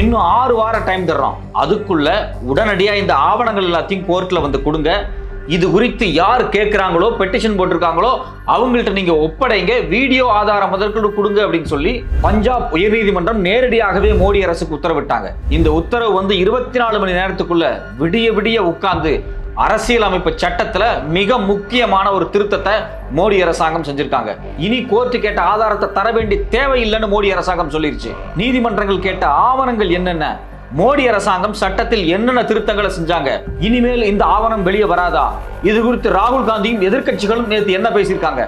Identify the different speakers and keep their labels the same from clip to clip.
Speaker 1: இன்னும் ஆறு வாரம் டைம் தர்றோம். அதுக்குள்ள உடனடியாக இந்த ஆவணங்கள் எல்லாத்தையும் கோர்ட்டில் வந்து கொடுங்க. இது குறித்து யார் கேட்குறாங்களோ பெட்டிஷன் போட்டிருக்காங்களோ அவங்கள்ட்ட நீங்கள் ஒப்படைங்க. வீடியோ ஆதாரம் முதற்கொண்டு கொடுங்க அப்படின்னு சொல்லி பஞ்சாப் உயர்நீதிமன்றம் நேரடியாகவே மோடி அரசுக்கு உத்தரவிட்டாங்க. இந்த உத்தரவு வந்து இருபத்தி நாலு மணி நேரத்துக்குள்ள விடிய விடிய உட்கார்ந்து அரசியலமைப்பு சட்டத்துல மிக முக்கியமான ஒரு திருத்தத்தை மோடி அரசாங்கம் செஞ்சிருக்காங்க. இனி கோர்ட்டு கேட்ட ஆதாரத்தை தர வேண்டிய தேவையில்லைன்னு மோடி அரசாங்கம் சொல்லிருச்சு. நீதிமன்றங்கள் கேட்ட ஆவணங்கள் என்னென்ன? மோடி அரசாங்கம் சட்டத்தில் என்னென்ன திருத்தங்களை செஞ்சாங்க? இனிமேல் இந்த ஆவணம் வெளியே வராதா? இது குறித்து ராகுல் காந்தியும் எதிர்க்கட்சிகளும் நேற்று என்ன பேசியிருக்காங்க?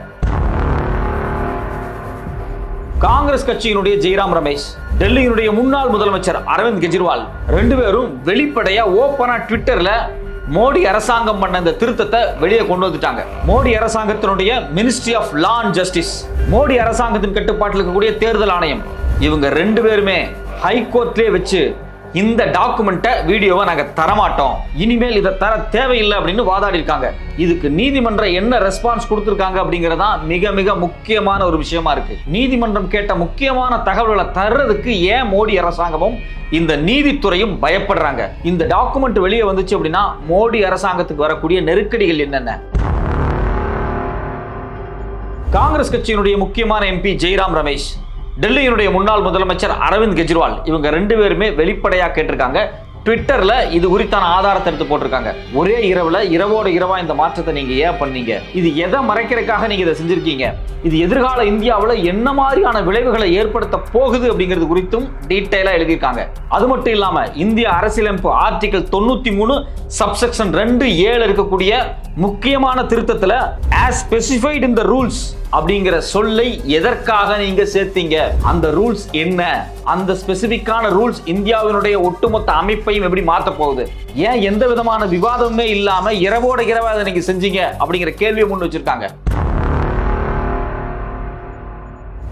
Speaker 1: காங்கிரஸ் கட்சியினுடைய ஜெய்ராம் ரமேஷ் டெல்லியினுடைய முன்னாள் முதலமைச்சர் அரவிந்த் கெஜ்ரிவால் ரெண்டு பேரும் வெளிப்படையா ஓப்பனா ட்விட்டர்ல மோடி அரசாங்கம் பண்ண இந்த திருத்தத்தை வெளியே கொண்டு வந்துட்டாங்க. மோடி அரசாங்கத்தினுடைய ministry of law and justice Modi அரசாங்கத்தின் கட்டுப்பாட்டில் இருக்கக்கூடிய தேர்தல் ஆணையம் இவங்க ரெண்டு பேருமே ஹைகோர்ட்லேயே வச்சு இந்த டாக்குமெண்ட்டை வீடியோவை நாங்கள் தரமாட்டோம். இனிமேல் இதை தர தேவையில்லை அப்படின்னு வாதாடி இருக்காங்க. இதுக்கு நீதிமன்றம் என்ன ரெஸ்பான்ஸ் கொடுத்துருக்காங்க அப்படிங்கறதா மிக மிக முக்கியமான ஒரு விஷயமா இருக்கு. நீதிமன்றம் கேட்ட முக்கியமான தகவல்களை தர்றதுக்கு ஏன் மோடி அரசாங்கமும் இந்த நீதித்துறையும் பயப்படுறாங்க? இந்த டாக்குமெண்ட் வெளியே வந்துச்சு அப்படின்னா மோடி அரசாங்கத்துக்கு வரக்கூடிய நெருக்கடிகள் என்னென்ன? காங்கிரஸ் கட்சியினுடைய முக்கியமான எம்பி ஜெய்ராம் ரமேஷ் டெல்லியினுடைய முன்னாள் முதலமைச்சர் அரவிந்த் கெஜ்ரிவால். இவங்க ரெண்டு பேருமே வெளிப்படையாக கேட்டிருக்காங்க. ட்விட்டர்ல இது குறித்தான ஆதாரத்தை எடுத்து போட்டிருக்காங்க. ஒரே இரவுல இரவோட இரவா இந்த மாற்றத்தை நீங்க ஏன் பண்ணீங்க? இது எதை மறைக்கிறதுக்காக நீங்க இதை செஞ்சிருக்கீங்க? இது எதிர்கால இந்தியாவில் என்ன மாதிரியான விளைவுகளை ஏற்படுத்த போகுது அப்படிங்கிறது குறித்தும் டீட்டெயிலா எழுதியிருக்காங்க. அது மட்டும் இல்லாம இந்திய அரசியலமைப்பு ஆர்டிகல் தொண்ணூத்தி மூணு சப்செக்ஷன் ரெண்டு ஏழு இருக்கக்கூடிய முக்கியமான திருத்தத்தில் as specified in the rules அப்படிங்கிற சொல்லை எதற்காக நீங்க சேர்த்தீங்க? அந்த ரூல்ஸ் என்ன? அந்த ஸ்பெசிபிக்கான ரூல்ஸ் இந்தியாவினுடைய ஒட்டுமொத்த அமைப்பையும் எப்படி மாற்ற போகுது? ஏன் எந்த விதமான விவாதமுமே இல்லாம இரவோட இரவா அதை நீங்க செஞ்சீங்க? அப்படிங்கிற கேள்வியை முன் வச்சிருக்காங்க.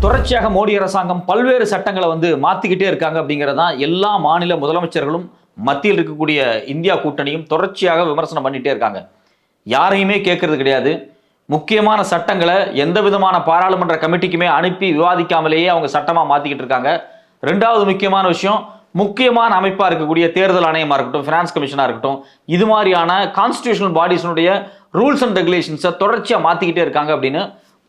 Speaker 1: தொடர்ச்சியாக மோடி அரசாங்கம் பல்வேறு சட்டங்களை வந்து மாத்திக்கிட்டே இருக்காங்க அப்படிங்கறதான் எல்லா மாநில முதலமைச்சர்களும் மத்தியில் இருக்கக்கூடிய இந்தியா கூட்டணியும் தொடர்ச்சியாக விமர்சனம் பண்ணிட்டே இருக்காங்க. யாரையுமே கேட்கறது கிடையாது. முக்கியமான சட்டங்களை எந்த விதமான பாராளுமன்ற கமிட்டிக்குமே அனுப்பி விவாதிக்காமலேயே அவங்க சட்டமாக மாற்றிக்கிட்டு இருக்காங்க. ரெண்டாவது முக்கியமான விஷயம் முக்கியமான அமைப்பாக இருக்கக்கூடிய தேர்தல் ஆணையமாக இருக்கட்டும் ஃபினான்ஸ் கமிஷனாக இருக்கட்டும் இது மாதிரியான கான்ஸ்டியூஷனல் பாடிஸினுடைய ரூல்ஸ் அண்ட் ரெகுலேஷன்ஸை தொடர்ச்சியாக மாற்றிக்கிட்டே இருக்காங்க அப்படின்னு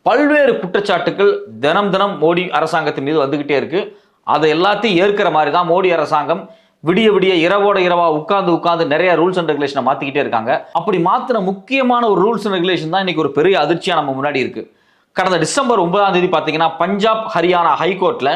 Speaker 1: பல்வேறு குற்றச்சாட்டுகள் தினம் தினம் மோடி அரசாங்கத்தின் மீது வந்துக்கிட்டே இருக்குது அதை எல்லாத்தையும் ஏற்கிற மாதிரி தான் மோடி அரசாங்கம் விடிய விடிய இரவோட இரவா உட்காந்து உட்காந்து நிறைய ரூல்ஸ் அண்ட் ரெகுலேஷனை மாத்திக்கிட்டே இருக்காங்க. அப்படி மாத்தின முக்கியமான ஒரு ரூல்ஸ் அண்ட் ரெகுலேஷன் தான் இன்னைக்கு ஒரு பெரிய அதிர்ச்சியா நம்ம முன்னாடி இருக்கு. கடந்த டிசம்பர் ஒன்பதாம் தேதி பார்த்தீங்கன்னா பஞ்சாப் ஹரியானா ஹைகோர்ட்ல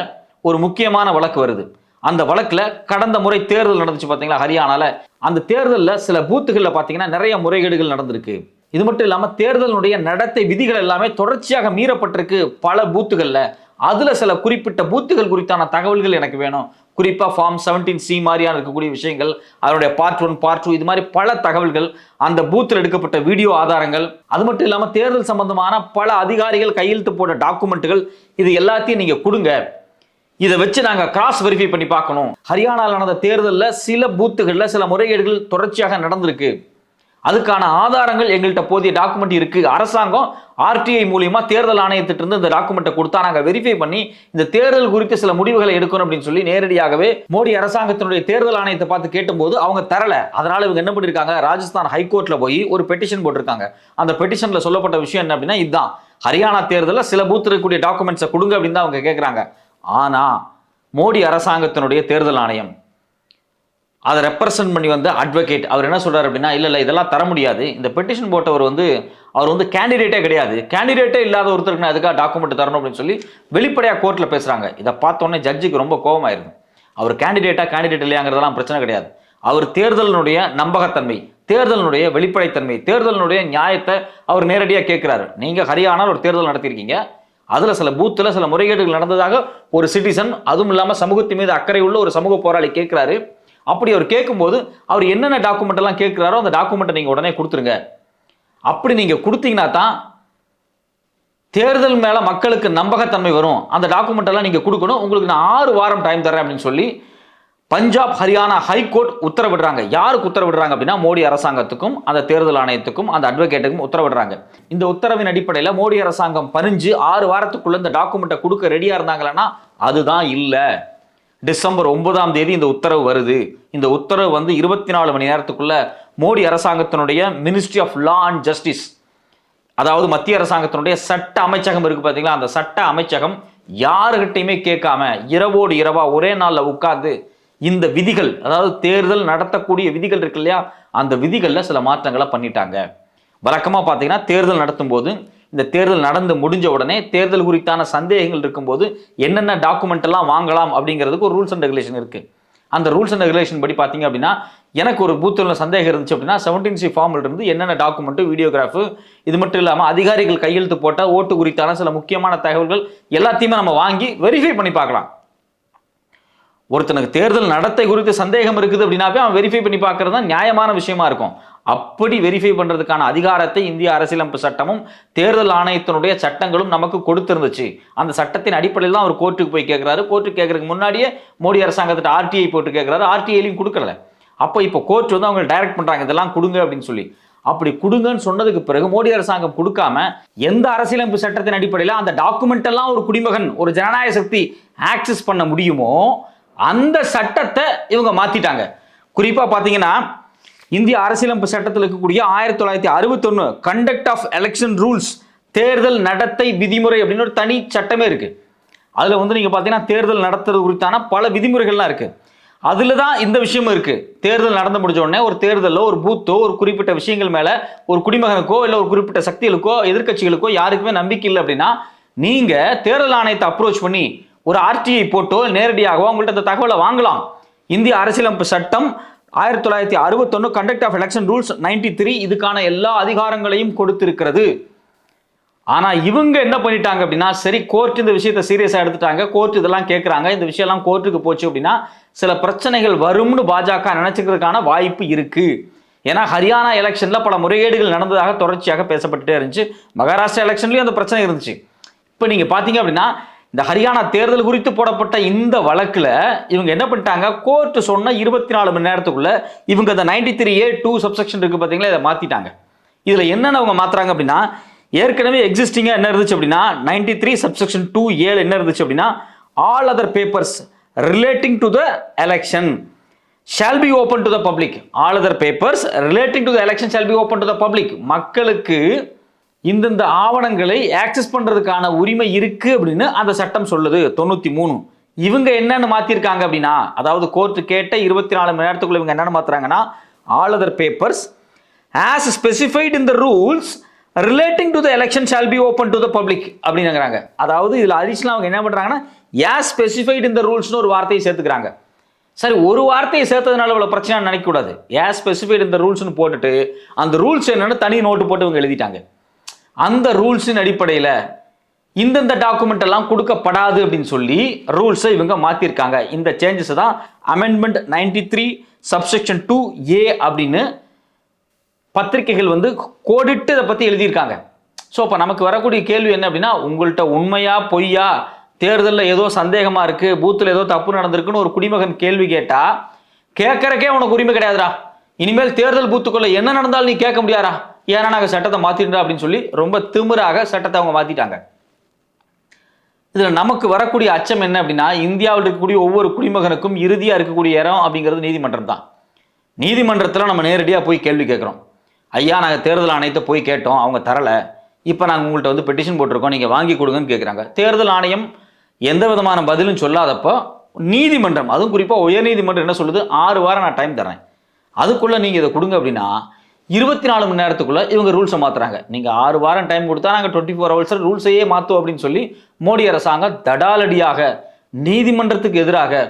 Speaker 1: ஒரு முக்கியமான வழக்கு வருது. அந்த வழக்குல கடந்த முறை தேர்தல் நடந்துச்சு பார்த்தீங்களா ஹரியானால. அந்த தேர்தலில் சில பூத்துகளில் பார்த்தீங்கன்னா நிறைய முறைகேடுகள் நடந்திருக்கு. இது மட்டும் இல்லாமல் தேர்தலினுடைய நடத்தை விதிகள் எல்லாமே தொடர்ச்சியாக மீறப்பட்டிருக்கு பல பூத்துகளில். அதில் சில குறிப்பிட்ட பூத்துகள் குறித்தான தகவல்கள் எனக்கு வேணும். குறிப்பாக ஃபார்ம் செவன்டீன் சி மாதிரியான இருக்கக்கூடிய விஷயங்கள் அதனுடைய பார்ட் ஒன் பார்ட் டூ இது மாதிரி பல தகவல்கள் அந்த பூத்தில் எடுக்கப்பட்ட வீடியோ ஆதாரங்கள் அது மட்டும் இல்லாமல் தேர்தல் சம்பந்தமான பல அதிகாரிகள் கையெழுத்து போட்ட டாக்குமெண்ட்டுகள் இது எல்லாத்தையும் நீங்கள் கொடுங்க. இதை வச்சு நாங்கள் கிராஸ் வெரிஃபை பண்ணி பார்க்கணும். ஹரியானாவில் நடந்த தேர்தலில் சில பூத்துகளில் சில முறைகேடுகள் தொடர்ச்சியாக நடந்திருக்கு. அதுக்கான ஆதாரங்கள் எங்கள்கிட்ட போதிய டாக்குமெண்ட் இருக்குது அரசாங்கம் ஆர்டிஐ மூலியமா தேர்தல் ஆணையத்திட்டிருந்து இந்த டாக்குமெண்ட்டை கொடுத்தா நாங்கள் வெரிஃபை பண்ணி இந்த தேர்தல் குறித்து சில முடிவுகளை எடுக்கணும் அப்படின்னு சொல்லி நேரடியாகவே மோடி அரசாங்கத்தினுடைய தேர்தல் ஆணையத்தை பார்த்து கேட்டும்போது அவங்க தரல. அதனால இவங்க என்ன பண்ணியிருக்காங்க ராஜஸ்தான் ஹைகோர்ட்ல போய் ஒரு பெட்டிஷன் போட்டிருக்காங்க. அந்த பெட்டிஷன்ல சொல்லப்பட்ட விஷயம் என்ன அப்படின்னா இதுதான் ஹரியானா தேர்தலில் சில பூத் இருக்கக்கூடிய டாக்குமெண்ட்ஸை கொடுங்க அப்படின்னு தான் அவங்க கேட்குறாங்க ஆனால் மோடி அரசாங்கத்தினுடைய தேர்தல் ஆணையம் அதை ரெப்ரசன்ட் பண்ணி வந்து அட்வொகேட் அவர் என்ன சொல்கிறார் அப்படின்னா இல்லை இல்லை இதெல்லாம் தர முடியாது. இந்த பெட்டிஷன் போட்டவர் வந்து அவர் வந்து கேண்டிடேட்டே கிடையாது. கேண்டிடேட்டே இல்லாத ஒருத்தருக்கு நான் அதுக்காக டாக்குமெண்ட் தரணும்? அப்படின்னு சொல்லி வெளிப்படையாக கோர்ட்டில் பேசுகிறாங்க இதை பார்த்தோன்னே ஜட்ஜுக்கு ரொம்ப கோபமாயிருது. அவர் கேண்டிடேட்டா கேண்டிடேட் இல்லையாங்கிறதெல்லாம் பிரச்சனை கிடையாது. அவர் தேர்தலினுடைய நம்பகத்தன்மை தேர்தலினுடைய வெளிப்படைத்தன்மை தேர்தலினுடைய நியாயத்தை அவர் நேரடியாக கேட்குறாரு. நீங்கள் ஹரியானால் ஒரு தேர்தல் நடத்தியிருக்கீங்க. அதில் சில பூத்தில் சில முறைகேடுகள் நடந்ததாக ஒரு சிட்டிசன் அதுவும் இல்லாமல் சமூகத்தின் மீது அக்கறை உள்ள ஒரு சமூக போராளி கேட்குறாரு. அப்படி அவர் கேட்கும்போது அவர் என்னென்ன டாக்குமெண்ட் எல்லாம் கேட்குறாரோ அந்த டாக்குமெண்ட்டை நீங்கள் உடனே கொடுத்துருங்க. அப்படி நீங்கள் கொடுத்தீங்கன்னா தான் தேர்தல் மேலே மக்களுக்கு நம்பகத்தன்மை வரும். அந்த டாக்குமெண்ட் எல்லாம் நீங்கள் கொடுக்கணும். உங்களுக்கு நான் ஆறு வாரம் டைம் தரேன் அப்படின்னு சொல்லி பஞ்சாப் ஹரியானா ஹைகோர்ட் உத்தரவிடுறாங்க. யாருக்கு உத்தரவிடுறாங்க அப்படின்னா மோடி அரசாங்கத்துக்கும் அந்த தேர்தல் ஆணையத்துக்கும் அந்த அட்வொகேட்டுக்கும் உத்தரவிடுறாங்க. இந்த உத்தரவின் அடிப்படையில் மோடி அரசாங்கம் பறிஞ்சு ஆறு வாரத்துக்குள்ள இந்த டாக்குமெண்ட்டை கொடுக்க ரெடியாக இருந்தாங்களன்னா அதுதான் இல்லை. டிசம்பர் ஒன்பதாம் தேதி இந்த உத்தரவு வருது. இந்த உத்தரவு வந்து இருபத்தி நாலு மணி நேரத்துக்குள்ள மோடி அரசாங்கத்தினுடைய ministry of law and justice அதாவது மத்திய அரசாங்கத்தினுடைய சட்ட அமைச்சகம் இருக்கு பார்த்தீங்களா அந்த சட்ட அமைச்சகம் யாருகிட்டையுமே கேட்காம இரவோடு இரவா ஒரே நாளில் உட்கார்ந்து இந்த விதிகள் அதாவது தேர்தல் நடத்தக்கூடிய விதிகள் இருக்கு இல்லையா? அந்த விதிகளில் சில மாற்றங்களை பண்ணிட்டாங்க. வழக்கமாக பார்த்தீங்கன்னா தேர்தல் நடத்தும் போது இந்த தேர்தல் நடந்து முடிஞ்ச உடனே தேர்தல் குறித்தான சந்தேகங்கள் இருக்கும்போது என்னென்ன டாக்குமெண்ட் எல்லாம் வாங்கலாம் அப்படிங்கிறதுக்கு ஒரு ரூல்ஸ் அண்ட் ரெகுலேஷன் இருக்கு. அந்த ரூல்ஸ் அண்ட் ரெகுலேஷன் படி பார்த்தீங்க அப்படின்னா எனக்கு ஒரு பூத்தில் சந்தேகம் இருந்துச்சு அப்படின்னா செவன்டீன் சி ஃபார்மில் இருந்து என்னென்ன டாக்குமெண்ட்டு வீடியோகிராஃபு இது மட்டும் இல்லாமல் அதிகாரிகள் கையெழுத்து போட்ட ஓட்டு குறித்தான சில முக்கியமான தகவல்கள் எல்லாத்தையுமே நம்ம வாங்கி வெரிஃபை பண்ணி பார்க்கலாம். ஒருத்தனுக்கு தேர்தல் நடத்தை குறித்து சந்தேகம் இருக்குது அப்படின்னாவே அவன் வெரிஃபை பண்ணி பார்க்கறது தான் நியாயமான விஷயமா இருக்கும். அப்படி வெரிஃபை பண்ணுறதுக்கான அதிகாரத்தை இந்திய அரசியலமைப்பு சட்டமும் தேர்தல் ஆணையத்தினுடைய சட்டங்களும் நமக்கு கொடுத்துருந்துச்சு. அந்த சட்டத்தின் அடிப்படையில் தான் அவர் கோர்ட்டுக்கு போய் கேட்குறாரு கோர்ட்டுக்கு கேட்கறதுக்கு முன்னாடியே மோடி அரசாங்கத்திட்ட ஆர்டிஐ போட்டு கேட்குறாரு ஆர்டிஐலையும் கொடுக்கல. அப்போ இப்போ கோர்ட் வந்து அவங்க டைரக்ட் பண்ணுறாங்க இதெல்லாம் கொடுங்க அப்படின்னு சொல்லி. அப்படி கொடுங்கன்னு சொன்னதுக்கு பிறகு மோடி அரசாங்கம் கொடுக்காம எந்த அரசியலமைப்பு சட்டத்தின் அடிப்படையில் அந்த டாக்குமெண்ட் எல்லாம் ஒரு குடிமகன் ஒரு ஜனநாயக சக்தி ஆக்சஸ் பண்ண முடியுமோ அந்த சட்டத்தை இவங்க மாத்திட்டாங்க. குறிப்பா பாத்தீங்கன்னா இந்திய அரசியலமைப்பு சட்டத்தில் இருக்கக்கூடிய ஆயிரத்தி தொள்ளாயிரத்தி அறுபத்தொன்னு கண்டக்ட் ஆஃப் எலெக்ஷன் ரூல்ஸ் தேர்தல் நடத்தை விதிமுறை அப்படின்னு ஒரு தனி சட்டமே இருக்கு. அதில் வந்து நீங்கள் பார்த்தீங்கன்னா தேர்தல் நடத்துறது குறித்தான பல விதிமுறைகள்லாம் இருக்கு. அதில் தான் இந்த விஷயமும் இருக்கு. தேர்தல் நடந்து முடிஞ்ச உடனே ஒரு தேர்தலோ ஒரு பூத்தோ ஒரு குறிப்பிட்ட விஷயங்கள் மேலே ஒரு குடிமகனுக்கோ இல்லை ஒரு குறிப்பிட்ட சக்திகளுக்கோ எதிர்க்கட்சிகளுக்கோ யாருக்குமே நம்பிக்கை இல்லை அப்படின்னா நீங்கள் தேர்தல் ஆணையத்தை அப்ரோச் பண்ணி ஒரு ஆர்டிஐ போட்டோ நேரடியாகவோ உங்கள்கிட்ட அந்த தகவலை வாங்கலாம். இந்திய அரசியலமைப்பு சட்டம் ஆயிரத்தி தொள்ளாயிரத்தி அறுபத்தொன்னு conduct of election rules ninety three இதுக்கான எல்லா அதிகாரங்களையும் கொடுத்திருக்கிறது. ஆனால் இவங்க என்ன பண்ணிட்டாங்க அப்படின்னா சரி கோர்ட் இந்த விஷயத்தை சீரியஸாக எடுத்துட்டாங்க. கோர்ட் இதெல்லாம் கேட்குறாங்க இந்த விஷயம்லாம் கோர்ட்டுக்கு போச்சு அப்படின்னா சில பிரச்சனைகள் வரும்னு பாஜக நினச்சிக்கிறதுக்கான வாய்ப்பு இருக்குது ஏன்னா ஹரியானா எலெக்ஷனில் பல முறைகேடுகள் நடந்ததாக தொடர்ச்சியாக பேசப்பட்டுட்டே இருந்துச்சு. மகாராஷ்டிரா எலெக்ஷன்லேயும் அந்த பிரச்சனை இருந்துச்சு. இப்போ நீங்கள் பார்த்தீங்க அப்படின்னா இந்த ஹரியானா தேர்தல் குறித்து போடப்பட்ட இந்த வழக்கில் இவங்க என்ன பண்ணிட்டாங்க? கோர்ட் சொன்ன இருபத்தி நாலு மணி நேரத்துக்குள்ள இவங்க இந்த ninety three A two subsection இருக்கு பார்த்தீங்களா இதை மாத்திட்டாங்க. இதுல என்னென்ன அவங்க மாத்துறாங்க அப்படின்னா ஏற்கனவே எக்ஸிஸ்டிங்காக என்ன இருந்துச்சு அப்படின்னா நைன்டி த்ரீ சப்செக்ஷன் டூ ஏழு என்ன இருந்துச்சு அப்படின்னா all other papers relating to the election shall be open to the public all other papers relating to the election shall be open to the public மக்களுக்கு இந்தந்த ஆவணங்களை ஆக்சஸ் பண்ணுறதுக்கான உரிமை இருக்குது அப்படின்னு அந்த சட்டம் சொல்லுது தொண்ணூற்றி மூணு. இவங்க என்னென்னு மாற்றிருக்காங்க அப்படின்னா அதாவது கோர்ட்டு கேட்ட இருபத்தி நாலு மணி நேரத்துக்குள்ள இவங்க என்னென்னு மாற்றுறாங்கன்னா all other papers as specified in the rules relating to the election shall be open to the public அப்படின்னுங்கிறாங்க. அதாவது இதில் அடிஷனல் அவங்க என்ன பண்ணுறாங்கன்னா ஏஸ் ஸ்பெசிஃபைட் இந்த ரூல்ஸ்னு ஒரு வார்த்தையை சேர்த்துக்கிறாங்க. சரி ஒரு வார்த்தையை சேர்த்ததுனால இவ்வளோ பிரச்சனை நினைக்கக்கூடாது. ஏஸ் ஸ்பெசிஃபைட் இந்த ரூல்ஸ்னு போட்டுட்டு அந்த ரூல்ஸ் என்னென்னு தனி நோட்டு போட்டு இவங்க எழுதிட்டாங்க. அந்த ரூல்ஸின் அடிப்படையில் இந்தந்த டாக்குமெண்ட் எல்லாம் கொடுக்கப்படாது அப்படின்னு சொல்லி ரூல்ஸை இவங்க மாற்றிருக்காங்க இந்த சேஞ்சஸ் தான் amendment ninety three subsection two A அப்படின்னு பத்திரிகைகள் வந்து கோடிட்டு இதை பற்றி எழுதியிருக்காங்க. ஸோ அப்போ நமக்கு வரக்கூடிய கேள்வி என்ன அப்படின்னா உங்கள்கிட்ட உண்மையா பொய்யா தேர்தலில் ஏதோ சந்தேகமாக இருக்குது பூத்தில் ஏதோ தப்பு நடந்திருக்குன்னு ஒரு குடிமகன் கேள்வி கேட்டால் கேட்கறக்கே உனக்கு உரிமை கிடையாதுடா. இனிமேல் தேர்தல் பூத்துக்குள்ளே என்ன நடந்தாலும் நீ கேட்க முடியாதா? ஏன்னா நாங்கள் சட்டத்தை மாற்றிட்டோம் அப்படின்னு சொல்லி ரொம்ப திமிராக சட்டத்தை அவங்க மாற்றிட்டாங்க இதில் நமக்கு வரக்கூடிய அச்சம் என்ன அப்படின்னா இந்தியாவில் இருக்கக்கூடிய ஒவ்வொரு குடிமகனுக்கும் இறுதியாக இருக்கக்கூடிய இடம் அப்படிங்கிறது நீதிமன்றம் தான். நீதிமன்றத்தில் நம்ம நேரடியாக போய் கேள்வி கேட்குறோம். ஐயா நாங்கள் தேர்தல் ஆணையத்தை போய் கேட்டோம் அவங்க தரலை. இப்போ நாங்கள் உங்கள்கிட்ட வந்து பெட்டிஷன் போட்டிருக்கோம் நீங்கள் வாங்கி கொடுங்கன்னு கேட்குறாங்க தேர்தல் ஆணையம் எந்த விதமான பதிலும் சொல்லாதப்போ நீதிமன்றம் அதுவும் குறிப்பாக உயர்நீதிமன்றம் என்ன சொல்லுது? ஆறு வாரம் நான் டைம் தரேன் அதுக்குள்ளே நீங்கள் இதை கொடுங்க அப்படின்னா இருபத்தி நாலு மணி நேரத்துக்குள்ள இவங்க ரூல்ஸை மாத்துறாங்க. நீங்க ஆறு வாரம் டைம் கொடுத்தா நாங்கள் டுவெண்ட்டி ஃபோர் ஹவர்ஸ் ரூல்ஸையே மாற்றுவோம் அப்படின்னு சொல்லி மோடி அரசாங்கம் தடாலடியாக நீதிமன்றத்துக்கு எதிராக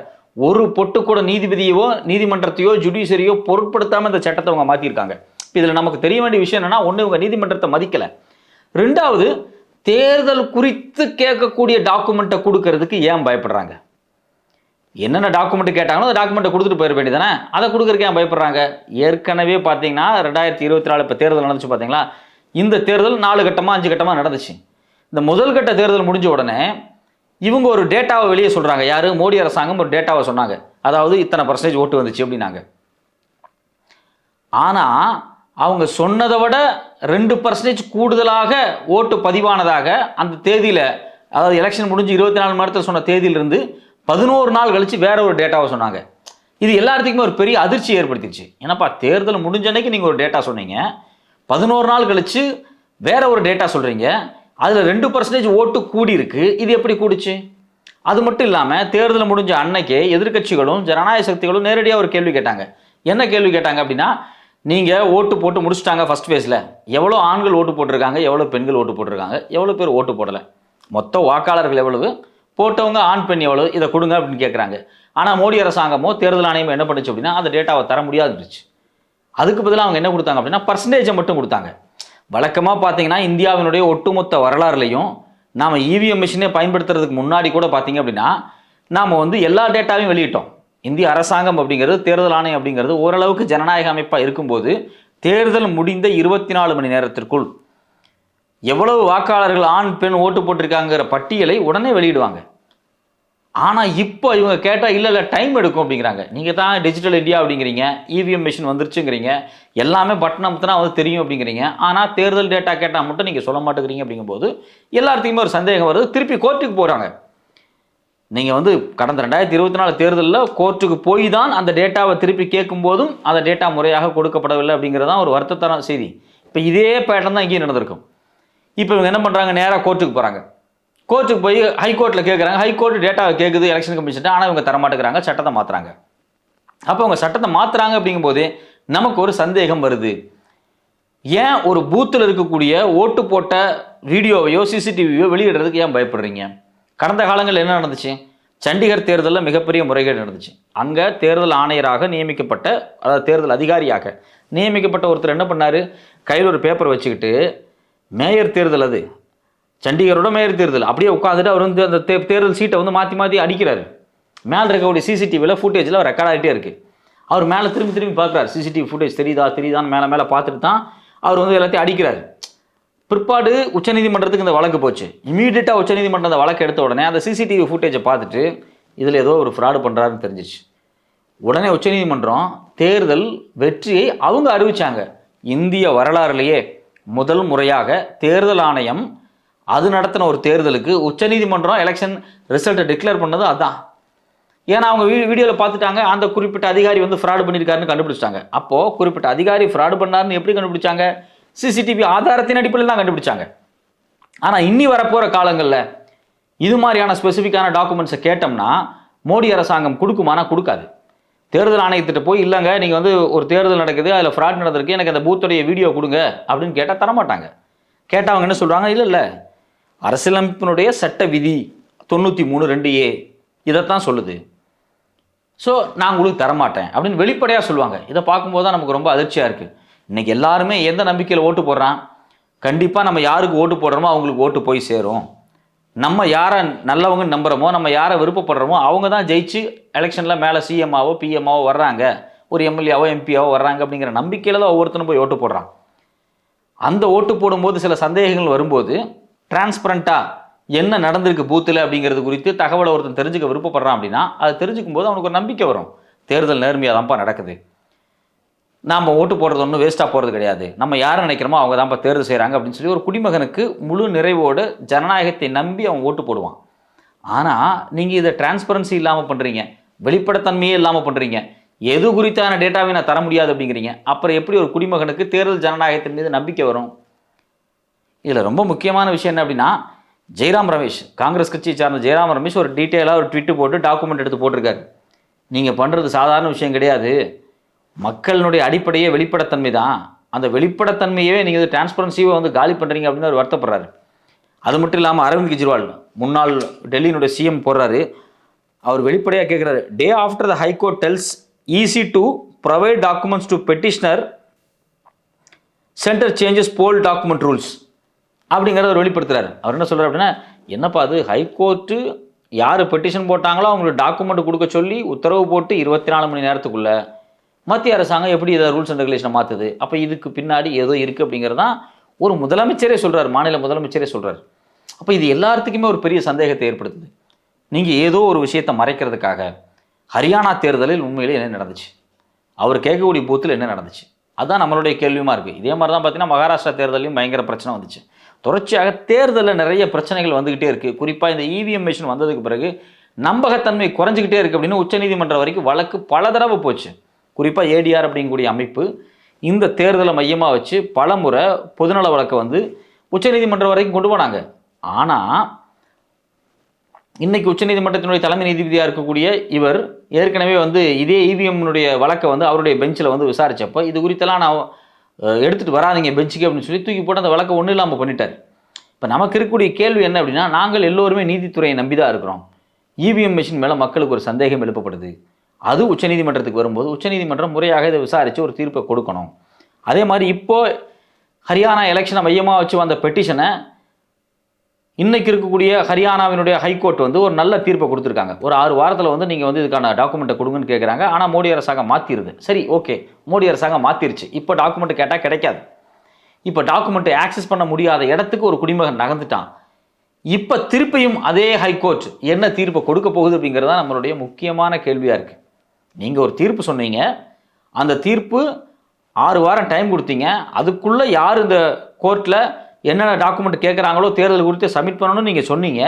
Speaker 1: ஒரு பொட்டு கூட நீதிபதியவோ நீதிமன்றத்தையோ ஜுடிஷரியோ பொருட்படுத்தாம இந்த சட்டத்தை அவங்க மாத்திருக்காங்க. இதுல நமக்கு தெரிய வேண்டிய விஷயம் என்னன்னா ஒண்ணு இவங்க நீதிமன்றத்தை மதிக்கல. ரெண்டாவது தேர்தல் குறித்து கேட்கக்கூடிய டாக்குமெண்ட்டை கொடுக்கறதுக்கு ஏன் பயப்படுறாங்க? என்னென்ன டாக்குமெண்ட் கேட்டாங்களோ அந்த டாக்குமெண்ட்டை கொடுத்துட்டு போயிட வேண்டியதானே அதை கொடுக்குறக்கே ஏன் பயப்படுறாங்க? ஏற்கனவே பார்த்தீங்கன்னா ரெண்டாயிரத்தி இருபத்தி நாலு இப்போ தேர்தல் நடந்துச்சு பார்த்தீங்களா? இந்த தேர்தல் நாலு கட்டமாக அஞ்சு கட்டமாக நடந்துச்சு. இந்த முதல் கட்ட தேர்தல் முடிஞ்ச உடனே இவங்க ஒரு டேட்டாவை வெளியே சொல்கிறாங்க யார்? மோடி அரசாங்கம் ஒரு டேட்டாவை சொன்னாங்க. அதாவது இத்தனை பர்சன்டேஜ் ஓட்டு வந்துச்சு அப்படின்னாங்க. ஆனால் அவங்க சொன்னதை விட ரெண்டு பர்சன்டேஜ் கூடுதலாக ஓட்டு பதிவானதாக அந்த தேதியில் அதாவது எலெக்ஷன் முடிஞ்சு இருபத்தி நாலு மணி நேரத்தில் சொன்ன தேதியிலிருந்து பதினோரு நாள் கழித்து வேற ஒரு டேட்டாவை சொன்னாங்க. இது எல்லாத்துக்குமே ஒரு பெரிய அதிர்ச்சி ஏற்படுத்திடுச்சு. ஏன்னாப்பா தேர்தல் முடிஞ்ச அன்னைக்கு நீங்கள் ஒரு டேட்டா சொன்னீங்க. பதினோரு நாள் கழித்து வேற ஒரு டேட்டா சொல்கிறீங்க அதில் ரெண்டு பர்சன்டேஜ் ஓட்டு கூடி இருக்கு. இது எப்படி கூடிச்சு? அது மட்டும் இல்லாமல் தேர்தல் முடிஞ்ச அன்னைக்கே எதிர்க்கட்சிகளும் ஜனநாயக சக்திகளும் நேரடியாக ஒரு கேள்வி கேட்டாங்க. என்ன கேள்வி கேட்டாங்க அப்படின்னா நீங்கள் ஓட்டு போட்டு முடிச்சிட்டாங்க ஃபர்ஸ்ட் ஃபேஸில் எவ்வளோ ஆண்கள் ஓட்டு போட்டிருக்காங்க எவ்வளோ பெண்கள் ஓட்டு போட்டிருக்காங்க எவ்வளோ பேர் ஓட்டு போடலை. மொத்த வாக்காளர்கள் எவ்வளவு? போட்டவங்க ஆன் பெண் எவ்வளோ இதை கொடுங்க அப்படின்னு கேட்குறாங்க ஆனால் மோடி அரசாங்கமோ தேர்தல் ஆணையம் என்ன பண்ணுச்சு அப்படின்னா அந்த டேட்டாவை தர முடியாதுருச்சு அதுக்கு பதிலாக அவங்க என்ன கொடுத்தாங்க அப்படின்னா பர்சன்டேஜை மட்டும் கொடுத்தாங்க. வழக்கமாக பார்த்தீங்கன்னா இந்தியாவினுடைய ஒட்டுமொத்த வரலாறுலையும் நாம் இவிஎம் மிஷினே பயன்படுத்துறதுக்கு முன்னாடி கூட பார்த்தீங்க அப்படின்னா நாம் வந்து எல்லா டேட்டாவையும் வெளியிட்டோம். இந்திய அரசாங்கம் அப்படிங்கிறது தேர்தல் ஆணையம் அப்படிங்கிறது ஓரளவுக்கு ஜனநாயக அமைப்பாக இருக்கும்போது தேர்தல் முடிந்த இருபத்தி நாலு மணி நேரத்திற்குள் எவ்வளவு வாக்காளர்கள் ஆண் பெண் ஓட்டு போட்டிருக்காங்கிற பட்டியலை உடனே வெளியிடுவாங்க. ஆனால் இப்போ இவங்க கேட்டால் இல்லை இல்லை டைம் எடுக்கும் அப்படிங்கிறாங்க. நீங்கள் தான் டிஜிட்டல் இந்தியா அப்படிங்கிறீங்க இவிஎம் மிஷின் வந்துருச்சுங்கிறீங்க எல்லாமே பட்டன் அமுத்தினா வந்து தெரியும் அப்படிங்கிறீங்க. ஆனால் தேர்தல் டேட்டா கேட்டால் மட்டும் நீங்கள் சொல்ல மாட்டேங்கிறீங்க அப்படிங்கும்போது எல்லாத்துக்குமே ஒரு சந்தேகம் வருது. திருப்பி கோர்ட்டுக்கு போகிறாங்க நீங்கள் வந்து கடந்த ரெண்டாயிரத்தி இருபத்தி நாலு தேர்தலில் கோர்ட்டுக்கு போய் தான் அந்த டேட்டாவை திருப்பி கேட்கும் போதும் அந்த டேட்டா முறையாக கொடுக்கப்படவில்லை அப்படிங்கிறதான் ஒரு வருத்தத்தர செய்தி. இப்போ இதே பேட்டர்ன் தான் இங்கேயும் நடந்திருக்கும். இப்போ இவங்க என்ன பண்ணுறாங்க நேராக கோர்ட்டுக்கு போகிறாங்க கோர்ட்டுக்கு போய் ஹைகோர்ட்டில் கேட்குறாங்க ஹைகோர்ட் டேட்டாவை கேட்குது எலெக்ஷன் கமிஷன் ஆனால் இவங்க தரமாட்டேங்கிறாங்க சட்டத்தை மாற்றுறாங்க அப்போ அவங்க சட்டத்தை மாற்றுறாங்க அப்படிங்கும்போது நமக்கு ஒரு சந்தேகம் வருது. ஏன் ஒரு பூத்தில் இருக்கக்கூடிய ஓட்டு போட்ட வீடியோவையோ சிசிடிவியோ வெளியிடுறதுக்கு ஏன் பயப்படுறீங்க? கடந்த காலங்களில் என்ன நடந்துச்சு? சண்டிகர் தேர்தலில் மிகப்பெரிய முறைகேடு நடந்துச்சு. அங்கே தேர்தல் ஆணையராக நியமிக்கப்பட்ட அதாவது தேர்தல் அதிகாரியாக நியமிக்கப்பட்ட ஒருத்தர் என்ன பண்ணார்? கையில் ஒரு பேப்பர் வச்சுக்கிட்டு மேயர் தேர்தல் அது. சண்டிகரோட மேயர் தேர்தல். அப்படியே உட்காந்துட்டு அவர் வந்து அந்த தே தேர்தல் சீட்டை வந்து மாற்றி மாற்றி அடிக்கிறாரு. மேலே இருக்கக்கூடிய சிசிடிவியில் ஃபுட்டேஜில் ரெக்கார்ட் ஆகிட்டே இருக்குது அவர் மேலே திரும்பி திரும்பி பார்க்குறாரு சிசிடிவி ஃபுட்டேஜ் தெரியுதா தெரியுதான்னு மேலே மேலே பார்த்துட்டு தான் அவர் வந்து எல்லாத்தையும் அடிக்கிறார். பிற்பாடு உச்சநீதிமன்றத்துக்கு இந்த வழக்கு போச்சு. இமீடியட்டாக உச்சநீதிமன்றம் அந்த வழக்கு எடுத்த உடனே அந்த சிசிடிவி ஃபுட்டேஜை பார்த்துட்டு இதில் ஏதோ ஒரு ஃப்ராடு பண்ணுறாருன்னு தெரிஞ்சிச்சு. உடனே உச்சநீதிமன்றம் தேர்தல் வெற்றியை அவங்க அறிவிச்சாங்க. இந்திய வரலாறுலேயே முதல் முறையாக தேர்தல் ஆணையம் அது நடத்தின ஒரு தேர்தலுக்கு உச்சநீதிமன்றம் எலெக்ஷன் ரிசல்ட்டை டிக்ளேர் பண்ணது அதுதான் ஏன்னா அவங்க வீ வீடியோவில் பார்த்துட்டாங்க அந்த குறிப்பிட்ட அதிகாரி வந்து ஃப்ராடு பண்ணியிருக்காருன்னு கண்டுபிடிச்சிட்டாங்க. அப்போது குறிப்பிட்ட அதிகாரி ஃப்ராடு பண்ணாருன்னு எப்படி கண்டுபிடிச்சாங்க? சிசிடிவி ஆதாரத்தின் அடிப்படையில் தான் கண்டுபிடிச்சாங்க. ஆனால் இன்னி வரப்போகிற காலங்களில் இது மாதிரியான ஸ்பெசிஃபிக்கான டாக்குமெண்ட்ஸை கேட்டோம்னா மோடி அரசாங்கம் கொடுக்குமானா கொடுக்காது. தேர்தல் ஆணையத்திட்ட போய் இல்லைங்க நீங்கள் வந்து ஒரு தேர்தல் நடக்குது அதில் ஃப்ராட் நடந்திருக்கு எனக்கு அந்த பூத்துடைய வீடியோ கொடுங்க அப்படின்னு கேட்டால் தரமாட்டாங்க கேட்டால் அவங்க என்ன சொல்கிறாங்க இல்லை இல்லை. அரசியலமைப்பினுடைய சட்ட விதி தொண்ணூற்றி மூணு ரெண்டு ஏ இதைத்தான் சொல்லுது. ஸோ நான் உங்களுக்கு தரமாட்டேன் அப்படின்னு வெளிப்படையாக சொல்லுவாங்க. இதை பார்க்கும்போது தான் நமக்கு ரொம்ப அதிர்ச்சியாக இருக்குது இன்றைக்கி எல்லாருமே எந்த நம்பிக்கையில் ஓட்டு போடுறான்? கண்டிப்பாக நம்ம யாருக்கு ஓட்டு போடுறோமோ அவங்களுக்கு ஓட்டு போய் சேரும். நம்ம யாரை நல்லவங்க நம்புகிறோமோ நம்ம யாரை விருப்பப்படுறோமோ அவங்க தான் ஜெயிச்சு எலெக்ஷனில் மேலே சிஎம்மாவோ பிஎம்மாவோ வர்றாங்க. ஒரு எம்எல்ஏவோ எம்பியாவோ வர்றாங்க அப்படிங்கிற நம்பிக்கையில் தான் ஒவ்வொருத்தனும் போய் ஓட்டு போடுறான். அந்த ஓட்டு போடும்போது சில சந்தேகங்கள் வரும்போது டிரான்ஸ்பரண்ட்டாக என்ன நடந்திருக்கு பூத்தில் அப்படிங்கிறது குறித்து தகவலை ஒருத்தன் தெரிஞ்சுக்க விருப்பப்படுறான் அப்படின்னா அதை தெரிஞ்சுக்கும் போது அவனுக்கு ஒரு நம்பிக்கை வரும். தேர்தல் நேர்மையாக தான்ப்பா நடக்குது. நாம் ஓட்டு போடுறது ஒன்றும் வேஸ்ட்டாக போகிறது கிடையாது. நம்ம யாரை நினைக்கிறோமோ அவங்க தான்ப்பா தேர்வு செய்கிறாங்க அப்படின்னு சொல்லி ஒரு குடிமகனுக்கு முழு நிறைவோடு ஜனநாயகத்தை நம்பி அவன் ஓட்டு போடுவான். ஆனால் நீங்கள் இதை டிரான்ஸ்பரன்சி இல்லாமல் பண்ணுறீங்க வெளிப்படைத்தன்மையே இல்லாமல் பண்ணுறீங்க எது குறித்தான டேட்டாவை நான் தர முடியாது அப்படிங்கிறீங்க. அப்புறம் எப்படி ஒரு குடிமகனுக்கு தேர்தல் ஜனநாயகத்தின் மீது நம்பிக்கை வரும்? இதில் ரொம்ப முக்கியமான விஷயம் என்ன அப்படின்னா ஜெயராம் ரமேஷ் காங்கிரஸ் கட்சியை சார்ந்த ஜெயராம் ரமேஷ் ஒரு டீட்டெயிலாக ஒரு ட்விட்டு போட்டு டாக்குமெண்ட் எடுத்து போட்டிருக்காரு. நீங்கள் பண்ணுறது சாதாரண விஷயம் கிடையாது. மக்களினுடைய அடிப்படையே வெளிப்படைத்தன்மை தான் அந்த வெளிப்படத்தன்மையே நீங்கள் வந்து டிரான்ஸ்பரன்சியை வந்து காலி பண்ணுறீங்க அப்படின்னு அவர் வருத்தப்படுறாரு. அது மட்டும் இல்லாமல் அரவிந்த் கெஜ்ரிவால் முன்னாள் டெல்லியினுடைய சிஎம் போடுறாரு. அவர் வெளிப்படையாக கேட்குறாரு day after the high court tells EC to provide documents to petitioner centre changes poll document rules அப்படிங்கிறத அவர் வெளிப்படுத்துறாரு. அவர் என்ன சொல்கிறார் அப்படின்னா என்னப்பா அது? ஹைகோர்ட்டு யார் பெட்டிஷன் போட்டாங்களோ அவங்களுக்கு டாக்குமெண்ட் கொடுக்க சொல்லி உத்தரவு போட்டு இருபத்தி நாலு மணி நேரத்துக்குள்ளே மத்திய அரசாங்கம் எப்படி இதை ரூல்ஸ் அண்ட் ரெகுலேஷனை மாற்றுது அப்போ இதுக்கு பின்னாடி ஏதோ இருக்குது அப்படிங்கிறதான் ஒரு முதலமைச்சரே சொல்கிறார் மாநில முதலமைச்சரே சொல்கிறார் அப்போ இது எல்லாத்துக்குமே ஒரு பெரிய சந்தேகத்தை ஏற்படுத்துது. நீங்கள் ஏதோ ஒரு விஷயத்தை மறைக்கிறதுக்காக ஹரியானா தேர்தலில் உண்மையிலே என்ன நடந்துச்சு? அவர் கேட்கக்கூடிய பூத்தில் என்ன நடந்துச்சு? அதுதான் நம்மளுடைய கேள்வியுமா இருக்குது இதே மாதிரி தான் பார்த்தீங்கன்னா மகாராஷ்டிரா தேர்தலையும் பயங்கர பிரச்சனை வந்துச்சு. தொடர்ச்சியாக தேர்தலில் நிறைய பிரச்சனைகள் வந்துக்கிட்டே இருக்குது குறிப்பாக இந்த இவிஎம் மிஷின் வந்ததுக்கு பிறகு நம்பகத்தன்மை குறைஞ்சிக்கிட்டே இருக்குது அப்படின்னு உச்சநீதிமன்றம் வரைக்கும் வழக்கு பல தடவை போச்சு. குறிப்பாக ஏடிஆர் அப்படிங்கக்கூடிய அமைப்பு இந்த தேர்தலை மையமாக வச்சு பல முறை பொதுநல வழக்கை வந்து உச்சநீதிமன்றம் வரைக்கும் கொண்டு போனாங்க. ஆனால் இன்னைக்கு உச்சநீதிமன்றத்தினுடைய தலைமை நீதிபதியாக இருக்கக்கூடிய இவர் ஏற்கனவே வந்து இதே இவிஎம்னுடைய வழக்கை வந்து அவருடைய பெஞ்சில் வந்து விசாரிச்சப்போ இது குறித்தெல்லாம் நான் எடுத்துகிட்டு எடுத்துட்டு வராதீங்க பெஞ்சுக்கு அப்படின்னு சொல்லி தூக்கி போட்டு அந்த வழக்கை ஒன்றும் இல்லாமல் பண்ணிட்டார். இப்போ நமக்கு இருக்கக்கூடிய கேள்வி என்ன அப்படின்னா நாங்கள் எல்லோருமே நீதித்துறையை நம்பி தான் இருக்கிறோம் இவிஎம் மிஷின் மேலே மக்களுக்கு ஒரு சந்தேகம் எழுப்பப்படுது. அது உச்சநீதிமன்றத்துக்கு வரும்போது உச்சநீதிமன்றம் முறையாக இதை விசாரித்து ஒரு தீர்ப்பை கொடுக்கணும். அதே மாதிரி இப்போது ஹரியானா எலெக்ஷனை மையமாக வச்சு வந்த பெட்டிஷனை இன்னைக்கு இருக்கக்கூடிய ஹரியானாவினுடைய ஹைகோர்ட் வந்து ஒரு நல்ல தீர்ப்பை கொடுத்துருக்காங்க. ஒரு ஆறு வாரத்தில் வந்து நீங்கள் வந்து இதுக்கான டாக்குமெண்ட்டை கொடுங்கன்னு கேட்குறாங்க ஆனால் மோடி அரசாங்கம் மாற்றிருது சரி ஓகே மோடி அரசாங்கம் மாற்றிருச்சு இப்போ டாக்குமெண்ட் கேட்டால் கிடைக்காது. இப்போ டாக்குமெண்ட்டை ஆக்சஸ் பண்ண முடியாத இடத்துக்கு ஒரு குடிமகன் நகர்ந்துட்டான். இப்போ திருப்பியும் அதே ஹைகோர்ட் என்ன தீர்ப்பை கொடுக்க போகுது அப்படிங்கிறது தான் நம்மளுடைய முக்கியமான கேள்வியாக இருக்குது நீங்கள் ஒரு தீர்ப்பு சொன்னீங்க. அந்த தீர்ப்பு ஆறு வாரம் டைம் கொடுத்தீங்க. அதுக்குள்ளே யார் இந்த கோர்ட்டில் என்னென்ன டாக்குமெண்ட் கேட்குறாங்களோ தேர்தல் குறித்து சப்மிட் பண்ணணும்னு நீங்கள் சொன்னீங்க.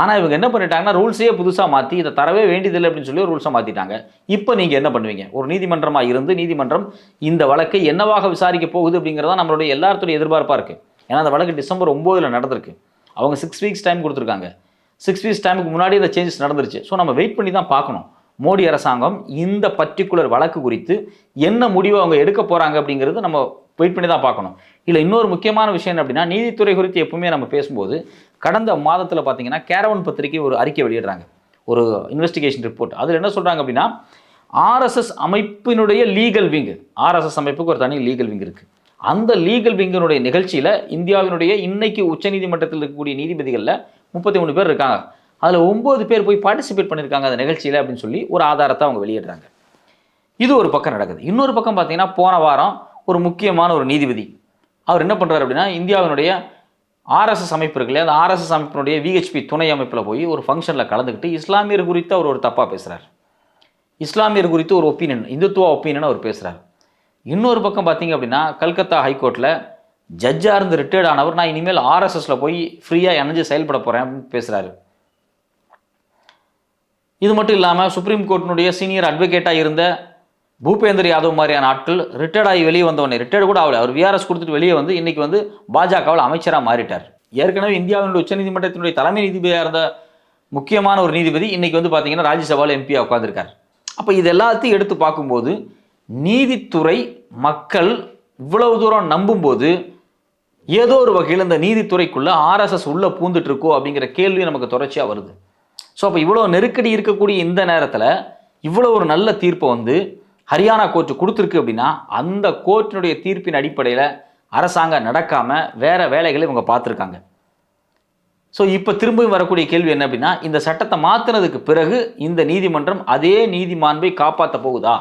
Speaker 1: ஆனால் இவங்க என்ன பண்ணிட்டாங்கன்னா ரூல்ஸையே புதுசாக மாற்றி இதை தரவே வேண்டியதில்லை அப்படின்னு சொல்லி ரூல்ஸை மாற்றிட்டாங்க இப்போ நீங்கள் என்ன பண்ணுவீங்க? ஒரு நீதிமன்றமாக இருந்து நீதிமன்றம் இந்த வழக்கை என்னவாக விசாரிக்க போகுது அப்படிங்கிறதா நம்மளுடைய எல்லாத்துடைய எதிர்பார்ப்பாக இருக்குது ஏன்னா அந்த வழக்கு டிசம்பர் ஒம்போதில் நடந்திருக்கு. அவங்க சிக்ஸ் வீக்ஸ் டைம் கொடுத்துருக்காங்க. சிக்ஸ் வீக்ஸ் டைமுக்கு முன்னாடி இந்த சேஞ்சஸ் நடந்துருச்சு. ஸோ நம்ம வெயிட் பண்ணி தான் பார்க்கணும். மோடி அரசாங்கம் இந்த பர்டிகுலர் வழக்கு குறித்து என்ன முடிவு அவங்க எடுக்க போகிறாங்க அப்படிங்கிறது நம்ம வெயிட் பண்ணி தான் பார்க்கணும். இல்லை இன்னொரு முக்கியமான விஷயம் என்ன அப்படின்னா நீதித்துறை குறித்து எப்பவுமே நம்ம பேசும்போது கடந்த மாதத்தில் பார்த்தீங்கன்னா கேரவன் பத்திரிகை ஒரு அறிக்கை வெளியிடுறாங்க. ஒரு இன்வெஸ்டிகேஷன் ரிப்போர்ட் அதில் என்ன சொல்கிறாங்க அப்படின்னா ஆர்எஸ்எஸ் அமைப்பினுடைய லீகல் விங் ஆர்எஸ்எஸ் அமைப்புக்கு ஒரு தனி லீகல் விங் இருக்குது அந்த லீகல் விங்கினுடைய நிகழ்ச்சியில் இந்தியாவினுடைய இன்னைக்கு உச்சநீதிமன்றத்தில் இருக்கக்கூடிய நீதிபதிகளில் முப்பத்தி மூணு பேர் இருக்காங்க. அதில் ஒம்பது பேர் போய் பார்ட்டிசிபேட் பண்ணியிருக்காங்க அந்த நிகழ்ச்சியில் அப்படின்னு சொல்லி ஒரு ஆதாரத்தை அவங்க வெளியிடுறாங்க. இது ஒரு பக்கம் நடக்குது. இன்னொரு பக்கம் பார்த்தீங்கன்னா போன வாரம் ஒரு முக்கியமான ஒரு நீதிபதி அவர் என்ன பண்ணுறாரு அப்படின்னா இந்தியாவினுடைய ஆர்எஸ்எஸ் அமைப்பு இருக்கு இல்லையா அந்த ஆர்எஸ்எஸ் அமைப்பினுடைய விஹெச்பி துணை அமைப்பில் போய் ஒரு ஃபங்க்ஷனில் கலந்துக்கிட்டு இஸ்லாமியர் குறித்து அவர் ஒரு தப்பாக பேசுகிறார் இஸ்லாமியர் குறித்து ஒரு ஒப்பீனியன் இந்துத்துவ ஒப்பீனியன் அவர் பேசுகிறார் இன்னொரு பக்கம் பார்த்தீங்க அப்படின்னா கல்கத்தா ஹைகோர்ட்டில் ஜட்ஜாக இருந்து ரிட்டையர்ட் ஆனவர் நான் இனிமேல் ஆர்எஸ்எஸ்ல போய் ஃப்ரீயாக இணைஞ்சு செயல்பட போகிறேன் அப்படின்னு பேசுகிறாரு இது மட்டும் இல்லாமல் சுப்ரீம் கோர்ட்டினுடைய சீனியர் அட்வொகேட்டாக இருந்த பூபேந்தர் யாதவ் மாதிரியான ஆட்கள் ரிட்டையர்ட் ஆகி வெளியே வந்தவனே ரிட்டையர்ட் கூட ஆகல. அவர் விஆர்எஸ் கொடுத்துட்டு வெளியே வந்து இன்னைக்கு வந்து பாஜகவில் அமைச்சராக மாறிட்டார். ஏற்கனவே இந்தியாவினுடைய உச்சநீதிமன்றத்தினுடைய தலைமை நீதிபதியாக இருந்த முக்கியமான ஒரு நீதிபதி இன்னைக்கு வந்து பார்த்தீங்கன்னா ராஜ்யசபாவில் எம்பியாக உட்காந்துருக்கார் அப்போ இது எல்லாத்தையும் எடுத்து பார்க்கும்போது நீதித்துறை மக்கள் இவ்வளவு தூரம் நம்பும்போது ஏதோ ஒரு வகையில் இந்த நீதித்துறைக்குள்ளே ஆர்எஸ்எஸ் உள்ளே பூந்துட்டு இருக்கோ அப்படிங்கிற கேள்வி நமக்கு தொடர்ச்சியாக வருது. ஸோ அப்போ இவ்வளோ நெருக்கடி இருக்கக்கூடிய இந்த நேரத்தில் இவ்வளோ ஒரு நல்ல தீர்ப்பை வந்து ஹரியானா கோர்ட் கொடுத்துருக்கு அப்படின்னா அந்த கோர்ட்டினுடைய தீர்ப்பின் அடிப்படையில் அரசாங்கம் நடக்காமல் வேறு வேலைகளை இவங்க பார்த்துருக்காங்க. ஸோ இப்போ திரும்பவும் வரக்கூடிய கேள்வி என்ன அப்படின்னா இந்த சட்டத்தை மாற்றினதுக்கு பிறகு இந்த நீதிமன்றம் அதே நீதிமாண்பை காப்பாற்ற போகுதா?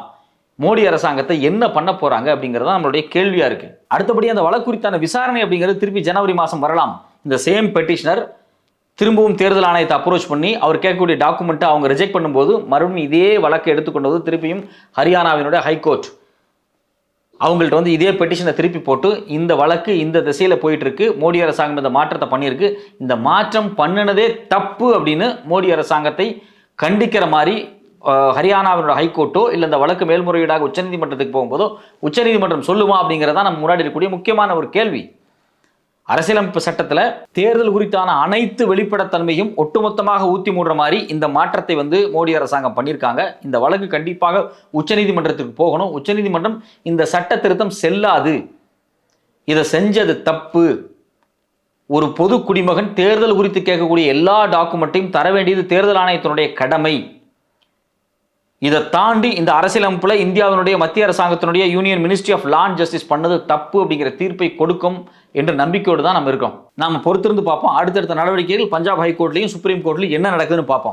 Speaker 1: மோடி அரசாங்கத்தை என்ன பண்ண போகிறாங்க அப்படிங்கிறது நம்மளுடைய கேள்வியாக இருக்குது அடுத்தபடி அந்த வழக்கு குறித்தான விசாரணை அப்படிங்கிறது திருப்பி ஜனவரி மாதம் வரலாம். இந்த சேம் பெட்டிஷனர் திரும்பவும் தேர்தல் ஆணையத்தை அப்ரோச் பண்ணி அவர் கேட்கக்கூடிய டாக்குமெண்ட்டை அவங்க ரிஜெக்ட் பண்ணும்போது மறுபடியும் இதே வழக்கை எடுத்துக்கொண்டது திருப்பியும் ஹரியானாவினுடைய ஹைகோர்ட் அவங்கள்ட்ட வந்து இதே பெட்டிஷனை திருப்பி போட்டு இந்த வழக்கு இந்த திசையில் போயிட்டுருக்கு மோடி அரசாங்கம் இந்த மாற்றத்தை பண்ணியிருக்கு இந்த மாற்றம் பண்ணினதே தப்பு அப்படின்னு மோடி அரசாங்கத்தை கண்டிக்கிற மாதிரி ஹரியானாவினோட ஹைகோர்ட்டோ இல்லை இந்த வழக்கு மேல்முறையீடாக உச்சநீதிமன்றத்துக்கு போகும்போதோ உச்சநீதிமன்றம் சொல்லுமா அப்படிங்கிறதா நம்ம முன்னாடி இருக்கக்கூடிய முக்கியமான ஒரு கேள்வி. அரசியலமைப்பு சட்டத்தில் தேர்தல் குறித்தான அனைத்து வெளிப்படைத்தன்மையும் ஒட்டுமொத்தமாக ஊத்தி மூடுற மாதிரி இந்த மாற்றத்தை வந்து மோடி அரசாங்கம் பண்ணியிருக்காங்க. இந்த வழக்கு கண்டிப்பாக உச்சநீதிமன்றத்துக்கு போகணும். உச்சநீதிமன்றம் இந்த சட்ட திருத்தம் செல்லாது. இதை செஞ்சது தப்பு. ஒரு பொது குடிமகன் தேர்தல் குறித்து கேட்கக்கூடிய எல்லா டாக்குமெண்ட்டையும் தர வேண்டியது தேர்தல் ஆணையத்தினுடைய கடமை. இதை தாண்டி இந்த அரசியலமைப்புல இந்தியாவினுடைய மத்திய அரசாங்கத்தினுடைய union ministry of law and justice பண்ணது தப்பு அப்படிங்கிற தீர்ப்பை கொடுக்கும் என்ற நம்பிக்கையோடு தான் நம்ம இருக்கோம் நாம பொறுத்திருந்து பார்ப்போம். அடுத்தடுத்த நடவடிக்கைகள் பஞ்சாப் ஹைகோர்ட்லையும் சுப்ரீம் கோர்ட்லையும் என்ன நடக்குதுன்னு பார்ப்போம்.